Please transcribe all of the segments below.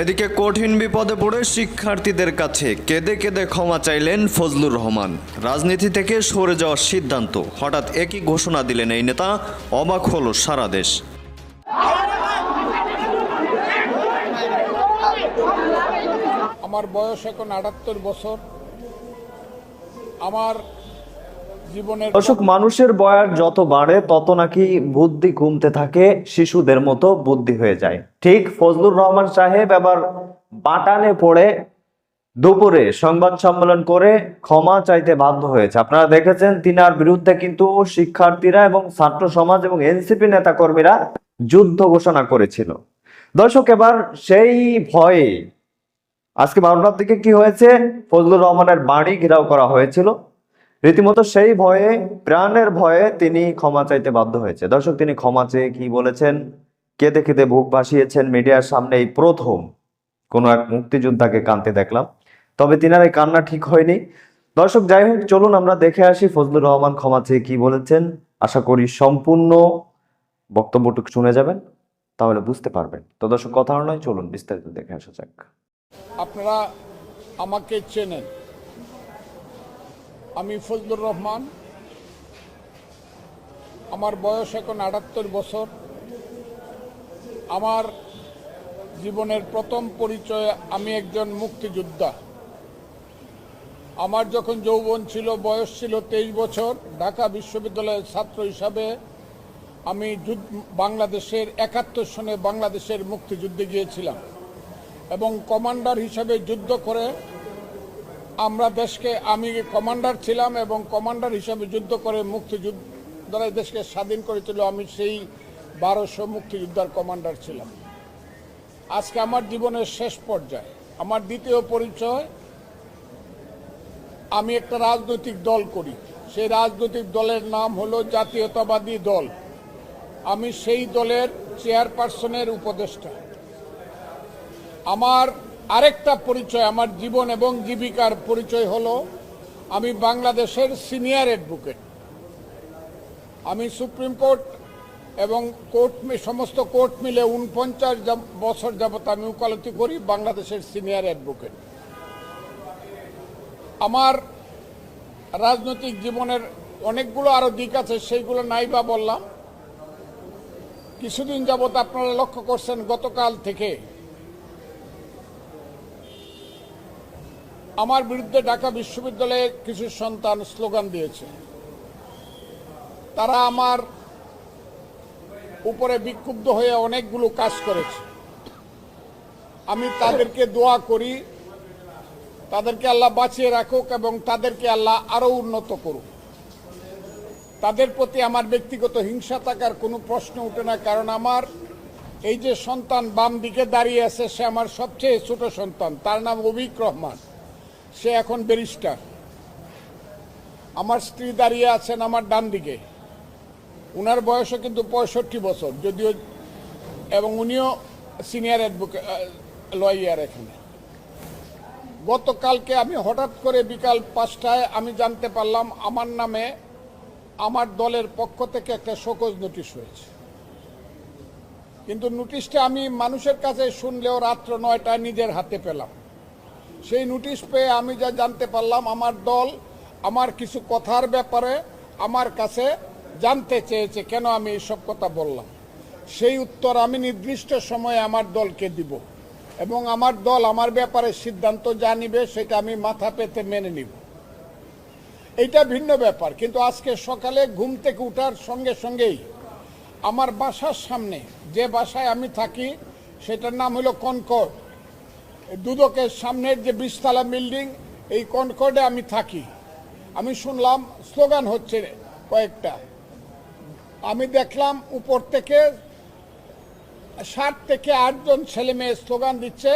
এদিকে কঠিন বিপদে পড়ে শিক্ষার্থীদের কাছে কেঁদে কেঁদে ক্ষমা চাইলেন ফজলুর রহমান। রাজনীতি থেকে সরে যাওয়ার সিদ্ধান্ত। হঠাৎ একই ঘোষণা দিলেন এই নেতা, অবাক হল সারা দেশ। আমার বয়স এখন আটাত্তর বছর। আমার দর্শক, মানুষের বয়স যত বাড়ে, তত নাকি বুদ্ধি কমতে থাকে, শিশুদের মতো বুদ্ধি হয়ে যায়। ঠিক ফজলুর রহমান সাহেব এবার বাটানে পড়ে দুপুরে সংবাদ সম্মেলন করে ক্ষমা চাইতে বাধ্য হয়েছে। আপনারা দেখেছেন, তিনার বিরুদ্ধে কিন্তু শিক্ষার্থীরা এবং ছাত্র সমাজ এবং এনসিপি নেতাকর্মীরা যুদ্ধ ঘোষণা করেছিল। দর্শক, এবার সেই ভয়ে আজকে বারোটার দিকে কি হয়েছে? ফজলুর রহমানের বাড়ি ঘেরাও করা হয়েছিল। রীতিমতো সেই ভয়ে, প্রাণের ভয়ে তিনি ক্ষমা চাইতে বাধ্য হয়েছে। দর্শক, তিনি ক্ষমা চেয়ে কি বলেছেন? কেঁদে কেঁদে বুক ভাসিয়েছেন মিডিয়ার সামনে এই প্রথম কোনো এক মুক্তিযোদ্ধাকে কানতে দেখলাম। তবে তিনার এই কান্না ঠিক হয়নি। দর্শক, যাই হোক, চলুন আমরা দেখে আসি ফজলুর রহমান ক্ষমা চেয়ে কি বলেছেন। আশা করি সম্পূর্ণ বক্তব্যটুকু শুনে যাবেন, তাহলে বুঝতে পারবেন। তো দর্শক, কথা নয়, চলুন বিস্তারিত দেখে আসা যাক। আপনারা আমাকে চেনেন। আমি ফজলুর রহমান। আমার বয়স এখন আটাত্তর বছর। আমার জীবনের প্রথম পরিচয় আমি একজন মুক্তিযোদ্ধা। আমার যখন যৌবন ছিল, বয়স ছিল তেইশ বছর। ঢাকা বিশ্ববিদ্যালয়ের ছাত্র হিসাবে আমি বাংলাদেশের একাত্তর সনে বাংলাদেশের মুক্তিযুদ্ধে গিয়েছিলাম এবং কমান্ডার হিসাবে যুদ্ধ করে আমরা দেশকে আমি কমান্ডার ছিলাম এবং কমান্ডার হিসাবে যুদ্ধ করে মুক্তিযুদ্ধ দেশকে স্বাধীন করেছিল, আমি সেই বারোশো মুক্তিযোদ্ধার কমান্ডার ছিলাম। আজকে আমার জীবনের শেষ পর্যায়ে, আমার দ্বিতীয় পরিচয়, আমি একটা রাজনৈতিক দল করি। সেই রাজনৈতিক দলের নাম হলো জাতীয়তাবাদী দল। আমি সেই দলের চেয়ারপারসনের উপদেষ্টা। আমার আরেকটা পরিচয়, আমার জীবন এবং জীবিকার পরিচয় হলো, আমি বাংলাদেশের সিনিয়র অ্যাডভোকেট। আমি সুপ্রিম কোর্ট এবং কোর্ট সমস্ত কোর্ট মিলে উনপঞ্চাশ বছর যাবত আমি উকালতি করি বাংলাদেশের সিনিয়র অ্যাডভোকেট। আমার রাজনৈতিক জীবনের অনেকগুলো আরও দিক আছে, সেইগুলো নাই বা বললাম। কিছুদিন যাবত আপনারা লক্ষ্য করছেন, গতকাল থেকে আমার বিরুদ্ধে ঢাকা বিশ্ববিদ্যালয়ে কিছু সন্তান স্লোগান দিয়েছে। তারা আমার উপরে বিক্ষুব্ধ হয়ে অনেকগুলো কাজ করেছে। আমি তাদেরকে দোয়া করি, তাদেরকে আল্লাহ বাঁচিয়ে রাখুক এবং তাদেরকে আল্লাহ আরও উন্নত করুক। তাদের প্রতি আমার ব্যক্তিগত হিংসা থাকার কোনো প্রশ্ন ওঠে না, কারণ আমার এই যে সন্তান বাম দিকে দাঁড়িয়ে আছে, সে আমার সবচেয়ে ছোট সন্তান, তার নাম অভিক রহমান। সে এখন ব্যারিস্টার। আমার স্ত্রী দাঁড়িয়ে আছেন আমার ডান দিকে। উনার বয়সও কিন্তু পঁয়ষট্টি বছর, যদিও এবং উনিও সিনিয়র অ্যাডভোকেট লয়ার এখানে। গতকালকে আমি হঠাৎ করে বিকাল পাঁচটায় আমি জানতে পারলাম আমার নামে আমার দলের পক্ষ থেকে একটা শোকজ নোটিশ হয়েছে। কিন্তু নোটিশটা আমি মানুষের কাছে শুনলেও রাত্র নয়টায় নিজের হাতে পেলাম। সেই নোটিশ পেয়ে আমি যা জানতে পারলাম, আমার দল আমার কিছু কথার ব্যাপারে আমার কাছে জানতে চেয়েছে, কেন আমি এইসব কথা বললাম। সেই উত্তর আমি নির্দিষ্ট সময়ে আমার দলকে দিব এবং আমার দল আমার ব্যাপারে সিদ্ধান্ত যা নিবে সেটা আমি মাথা পেতে মেনে নিব। এটা ভিন্ন ব্যাপার, কিন্তু আজকে সকালে ঘুম থেকে উঠার সঙ্গে সঙ্গেই আমার বাসার সামনে যে বাসায় আমি থাকি, সেটার নাম হলো কনকর। দুদকের সামনের যে বিশতলা বিল্ডিং, এই কনকর্ডে আমি থাকি। আমি শুনলাম স্লোগান হচ্ছে কয়েকটা। আমি দেখলাম উপর থেকে ষাট থেকে আটজন ছেলে মেয়ে স্লোগান দিচ্ছে।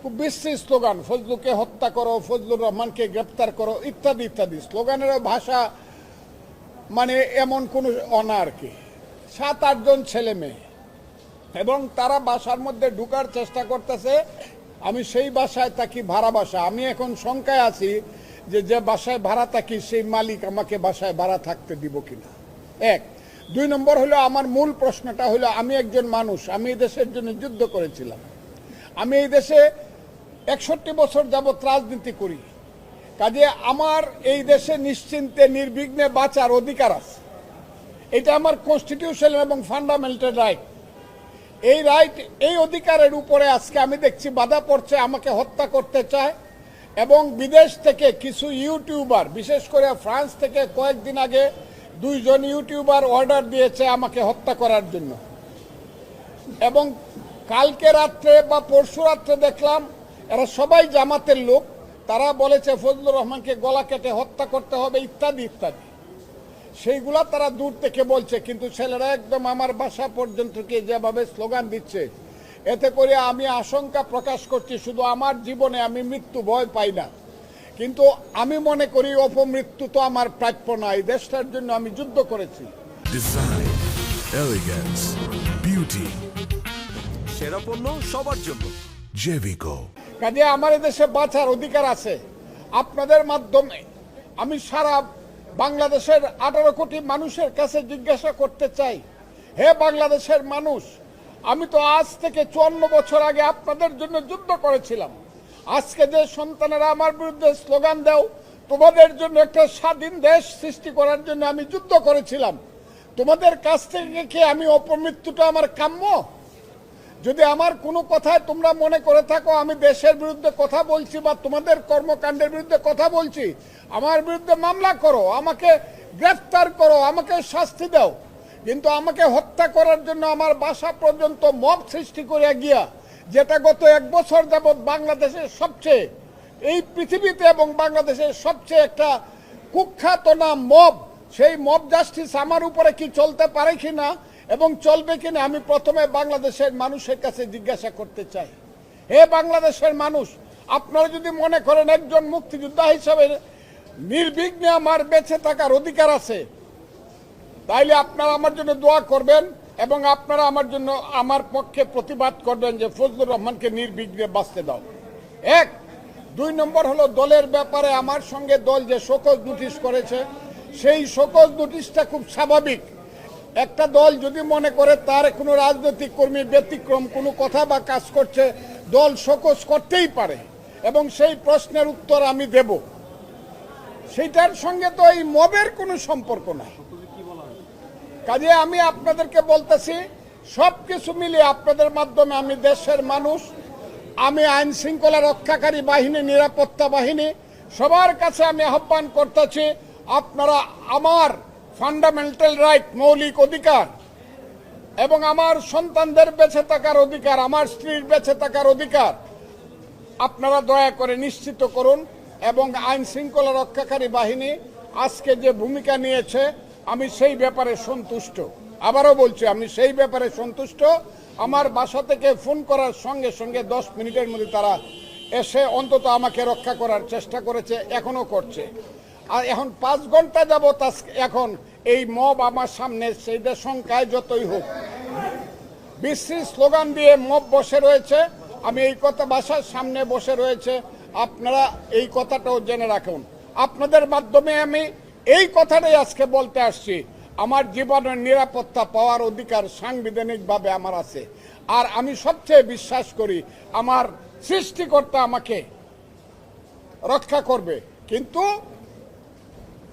খুব বিশ্রী স্লোগান, ফজলুকে হত্যা করো, ফজলুর রহমানকে গ্রেপ্তার করো, ইত্যাদি ইত্যাদি। স্লোগানের ভাষা মানে এমন কোনো অনা আর কি সাত আটজন ছেলে মেয়ে। এবং তারা বাসার মধ্যে ঢুকার চেষ্টা করতেছে আমি সেই বাসায় থাকি, ভাড়া বাসা। আমি এখন শঙ্কায় আছি যে যে বাসায় ভাড়া থাকি, সেই মালিক আমাকে বাসায় ভাড়া থাকতে দিব কিনা। এক। দুই নম্বর হলো, আমার মূল প্রশ্নটা হলো, আমি একজন মানুষ, আমি এই দেশের জন্য যুদ্ধ করেছিলাম। আমি এই দেশে একষট্টি বছর যাবৎ রাজনীতি করি। কাজে আমার এই দেশে নিশ্চিন্তে, নির্বিঘ্নে বাঁচার অধিকার আছে। এটা আমার কনস্টিটিউশন এবং ফান্ডামেন্টাল রাইট এই রাইট এই অধিকারের উপরে আজকে আমি দেখছি বাধা পড়ছে, আমাকে হত্যা করতে চায়। এবং বিদেশ থেকে কিছু ইউটিউবার, বিশেষ করে ফ্রান্স থেকে কয়েকদিন আগে দুইজন ইউটিউবার অর্ডার দিয়েছে আমাকে হত্যা করার জন্য। এবং কালকে রাত্রে বা পরশু রাত্রে দেখলাম, এরা সবাই জামাতের লোক, তারা বলেছে, ফজলুর রহমানকে গলা কেটে হত্যা করতে হবে, ইত্যাদি ইত্যাদি। সেইগুলা তারা দূর থেকে বলছে কিন্তু ছেলেরা একদম আমার বাসা পর্যন্ত কি যেভাবে স্লোগান দিচ্ছে এতে করে আমি আশঙ্কা প্রকাশ করছি শুধু আমার জীবনে আমি মৃত্যু ভয় পাই না। কিন্তু আমি মনে করি অপমৃত্যু তো আমার প্রাপ্য না এই দেশটার জন্য আমি যুদ্ধ করেছি। সেরা পণ্য সবার জন্য. কাজে আমার দেশে বাঁচার অধিকার আছে। আপনাদের মাধ্যমে আমি সারা বাংলাদেশের আঠারো কোটি মানুষের কাছে জিজ্ঞাসা করতে চাই। হে বাংলাদেশের মানুষ, আমি তো আজ থেকে চুয়ান্ন বছর আগে আপনাদের জন্য যুদ্ধ করেছিলাম। আজকে যে সন্তানেরা আমার বিরুদ্ধে স্লোগান দাও, তোমাদের জন্য একটা স্বাধীন দেশ সৃষ্টি করার জন্য আমি যুদ্ধ করেছিলাম। তোমাদের কাছ থেকে কি আমি অপমৃত্যুটা আমার কাম্য? যদি আমার কোনো কথায় তোমরা মনে করে থাকো, আমি দেশের বিরুদ্ধে কথা বলছি বা তোমাদের কর্মকাণ্ডের বিরুদ্ধে কথা বলছি, আমার বিরুদ্ধে মামলা করো, আমাকে গ্রেফতার করো, আমাকে শাস্তি দাও। কিন্তু আমাকে হত্যা করার জন্য আমার বাসা পর্যন্ত মব সৃষ্টি করে গিয়া, যেটা গত এক বছর যাবৎ বাংলাদেশের সবচেয়ে, এই পৃথিবীতে এবং বাংলাদেশের সবচেয়ে একটা কুখ্যাত নাম মব, সেই মব জাস্টিস আমার উপরে কি চলতে পারে কিনা এবং চলবে কিনা আমি প্রথমে বাংলাদেশের মানুষের কাছে জিজ্ঞাসা করতে চাই। হে বাংলাদেশের মানুষ, আপনারা যদি মনে করেন একজন মুক্তিযোদ্ধা হিসাবে নির্বিঘ্নে আমার বেঁচে থাকার অধিকার আছে, তাইলে আপনারা আমার জন্য দোয়া করবেন এবং আপনারা আমার জন্য আমার পক্ষে প্রতিবাদ করবেন যে ফজলুর রহমানকে নির্বিঘ্নে বাঁচতে দাও। এক, দুই নম্বর হলো দলের ব্যাপারে আমার সঙ্গে দল যে শোকজ নোটিশ করেছে, সেই শোকজ নোটিশটা খুব স্বাভাবিক। একটা দল যদি মনে করে তার কোনো রাজনৈতিক কর্মী ব্যতিক্রম, কোনো কথা বা কাজ করছে, দল শোকজ করতেই পারে। এবং সেই প্রশ্নের উত্তর আমি দেব। সেইটার সঙ্গে তো এই মবের কোনো সম্পর্ক নাই। কাজে আমি আপনাদেরকে বলতেছি সব কিছু মিলিয়ে আপনাদের মাধ্যমে আমি দেশের মানুষ, আমি আইন শৃঙ্খলা রক্ষাকারী বাহিনী, নিরাপত্তা বাহিনী, সবার কাছে আমি আহ্বান করতেছি, আপনারা আমার ফান্ডামেন্টাল রাইট মৌলিক অধিকার। এবং আমার সন্তানদের বেঁচে থাকার অধিকার, আমার স্ত্রীর বেঁচে থাকার অধিকার, আপনারা দয়া করে নিশ্চিত করুন। এবং আইন শৃঙ্খলা রক্ষাকারী বাহিনী আজকে যে ভূমিকা নিয়েছে, আমি সেই ব্যাপারে সন্তুষ্ট। আবারও বলছি, আমি সেই ব্যাপারে সন্তুষ্ট। আমার বাসা থেকে ফোন করার সঙ্গে সঙ্গে দশ মিনিটের মধ্যে তারা এসে অন্তত আমাকে রক্ষা করার চেষ্টা করেছে, এখনও করছে। আর এখন পাঁচ ঘণ্টা যাবত এখন এই মব আমার সামনে সেইটা সংখ্যায় যতই হোক। বিশ্রী স্লোগান দিয়ে মব বসে রয়েছে। আমি এই কথা বাসার সামনে বসে রয়েছে। আপনারা এই কথাটাও জেনে রাখুন। আপনাদের মাধ্যমে আমি এই কথাটাই আজকে বলতে আসছি। আমার জীবনের নিরাপত্তা, পাওয়ার অধিকার সাংবিধানিকভাবে আমার আছে। আর আমি সবচেয়ে বিশ্বাস করি, আমার সৃষ্টিকর্তা আমাকে রক্ষা করবে। কিন্তু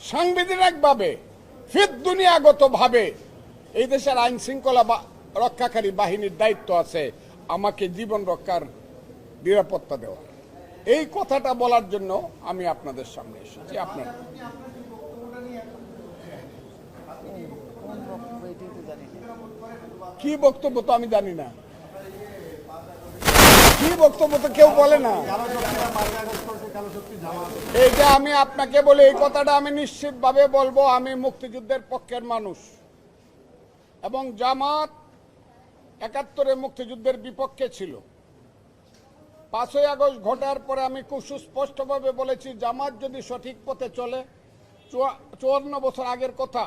সাংবিধানিকভাবে ফির দুনিয়াগতভাবে এই দেশের আইন শৃঙ্খলা রক্ষাকারী বাহিনীর দায়িত্ব আছে আমাকে জীবন রক্ষার নিরাপত্তা দেওয়া এই কথাটা বলার জন্য আমি আপনাদের সামনে এসেছি। আপনার কি বক্তব্য তো আমি জানি না। কি বক্তব্য তো কেউ বলে না। এইটা আমি আপনাকে বলে, এই কথাটা আমি নিশ্চিতভাবে বলব, আমি মুক্তিযুদ্ধের পক্ষের মানুষ। এবং জামাত একাত্তরে মুক্তিযুদ্ধের বিপক্ষে ছিল। পাঁচই আগস্ট ঘটার পরে আমি খুব সুস্পষ্টভাবে বলেছি, জামাত যদি সঠিক পথে চলে চুয়ান্ন বছর আগের কথা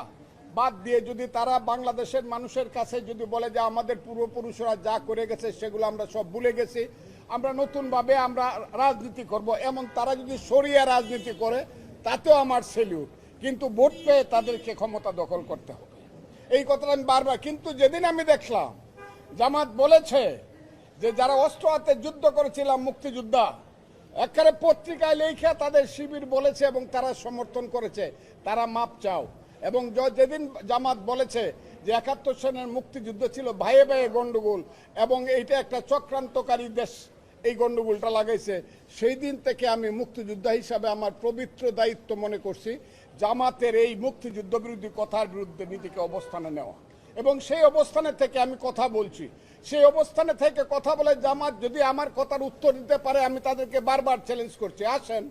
বাদ দিয়ে যদি তারা বাংলাদেশের মানুষের কাছে যদি বলে যে আমাদের পূর্বপুরুষরা যা করে গেছে সেগুলো আমরা সব ভুলে গেছি আমরা নতুনভাবে আমরা রাজনীতি করব, এমন তারা যদি সরিয়া রাজনীতি করে, তাতেও আমার সেলিউট কিন্তু ভোট পেয়ে তাদেরকে ক্ষমতা দখল করতে হবে। এই কথাটা আমি বারবার, কিন্তু যেদিন আমি দেখলাম, জামাত বলেছে যে যারা অস্ত্র হাতে যুদ্ধ করেছিলাম, মুক্তিযোদ্ধা, একেবারে পত্রিকায় লেখা তাদের শিবির বলেছে এবং তারা সমর্থন করেছে, তারা মাপ চাও। এবং যেদিন জামাত বলেছে যে একাত্তর সনের মুক্তিযুদ্ধ ছিল, ভাইয়ে ভাইয়ে গন্ডগোল, এবং এইটা একটা চক্রান্তকারী দেশ এই গন্ডগোলটা লাগাইছে, সেই দিন থেকে আমি মুক্তিযোদ্ধা হিসাবে আমার পবিত্র দায়িত্ব মনে করছি, জামাতের এই মুক্তিযুদ্ধ বিরোধী কথার বিরুদ্ধে নীতিকে অবস্থানে নেওয়া। এবং সেই অবস্থানে থেকে আমি কথা বলছি। সেই অবস্থানে থেকে কথা বলে জামাত যদি আমার কথার উত্তর দিতে পারে, আমি তাদেরকে বারবার চ্যালেঞ্জ করছি। আসেন।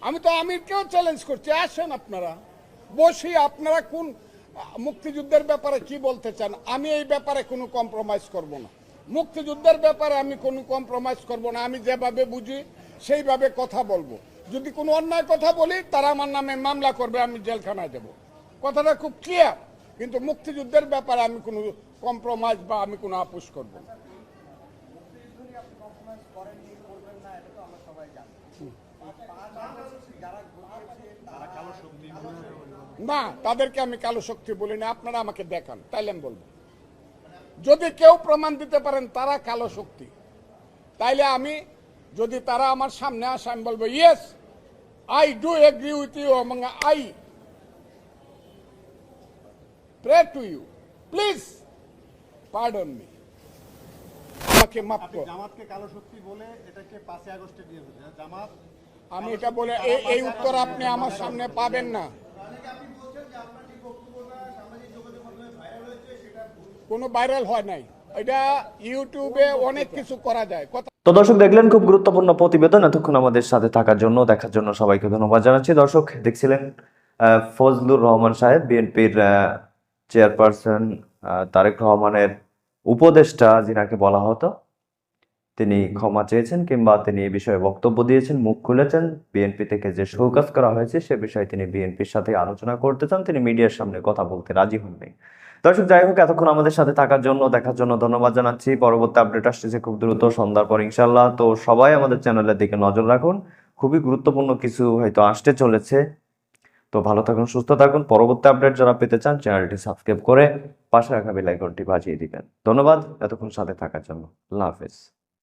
আমি তো আমিরকেও চ্যালেঞ্জ করছি। আসেন আপনারা। বসি, আপনারা কোন মুক্তিযুদ্ধের ব্যাপারে কি বলতে চান? আমি এই ব্যাপারে কোনো কম্প্রোমাইজ করব না। মুক্তিযুদ্ধের ব্যাপারে আমি কোনো কম্প্রোমাইজ করব না আমি যেভাবে বুঝি সেইভাবে কথা বলব। যদি কোনো অন্যায় কথা বলি তারা আমার নামে মামলা করবে আমি জেলখানায় দেব কথাটা খুব ক্লিয়ার কিন্তু মুক্তিযুদ্ধের ব্যাপারে আমি কোনো কম্প্রোমাইজ বা আমি কোনো আপোষ করব না। না তাদেরকে আমি কালো শক্তি বলি না আপনারা আমাকে দেখান তাইলে আমি বলব। যদি কেউ প্রমাণ দিতে পারেন তারা কালো শক্তি তাইলে আমি যদি তারা আমার সামনে আসে আমি বলব yes I do agree with you এবং I pray to you please pardon me আমাকে মাফ আপনি কর। জামাতকে কালো শক্তি বলে এটাকে পাঁচই আগস্টে দিয়ে জামাত আমি এটা বলে এই- এই উত্তর আপনি আমার সামনে পাবেন না। কোনো ভাইরাল হয় নাই। এটা ইউটিউবে অনেক কিছু করা যায়। কথা তো দর্শক, দেখলেন খুব গুরুত্বপূর্ণ প্রতিবেদন। এতক্ষণ আমাদের সাথে থাকার জন্য, দেখার জন্য সবাইকে ধন্যবাদ জানাচ্ছি। দর্শক, দেখছিলেন ফজলুর রহমান সাহেব, বিএনপির চেয়ারপারসন তারেক রহমানের উপদেষ্টা, যিনাকে বলা হতো। তিনি ক্ষমা চেয়েছেন কিংবা তিনি এ বিষয়ে বক্তব্য দিয়েছেন, মুখ খুলেছেন। বিএনপি থেকে যে শোকাজ করা হয়েছে, সে বিষয়ে তিনি বিএনপির সাথে আলোচনা করতে চান। তিনি মিডিয়ার সামনে কথা বলতে রাজি হননি। দর্শক, যাই হোক, এতক্ষণ আমাদের সাথে থাকার জন্য, দেখার জন্য ধন্যবাদ জানাচ্ছি। পরবর্তী আপডেট আসতেছে খুব দ্রুত সন্ধ্যার পর ইনশাল্লাহ তো সবাই আমাদের চ্যানেলের দিকে নজর রাখুন। খুবই গুরুত্বপূর্ণ কিছু হয়তো আসতে চলেছে। তো ভালো থাকুন, সুস্থ থাকুন। পরবর্তী আপডেট যারা পেতে চান, চ্যানেলটি সাবস্ক্রাইব করে পাশে রাখা বেলাইকনটি বাজিয়ে দিবেন। ধন্যবাদ, এতক্ষণ সাথে থাকার জন্য। আল্লাহ হাফেজ।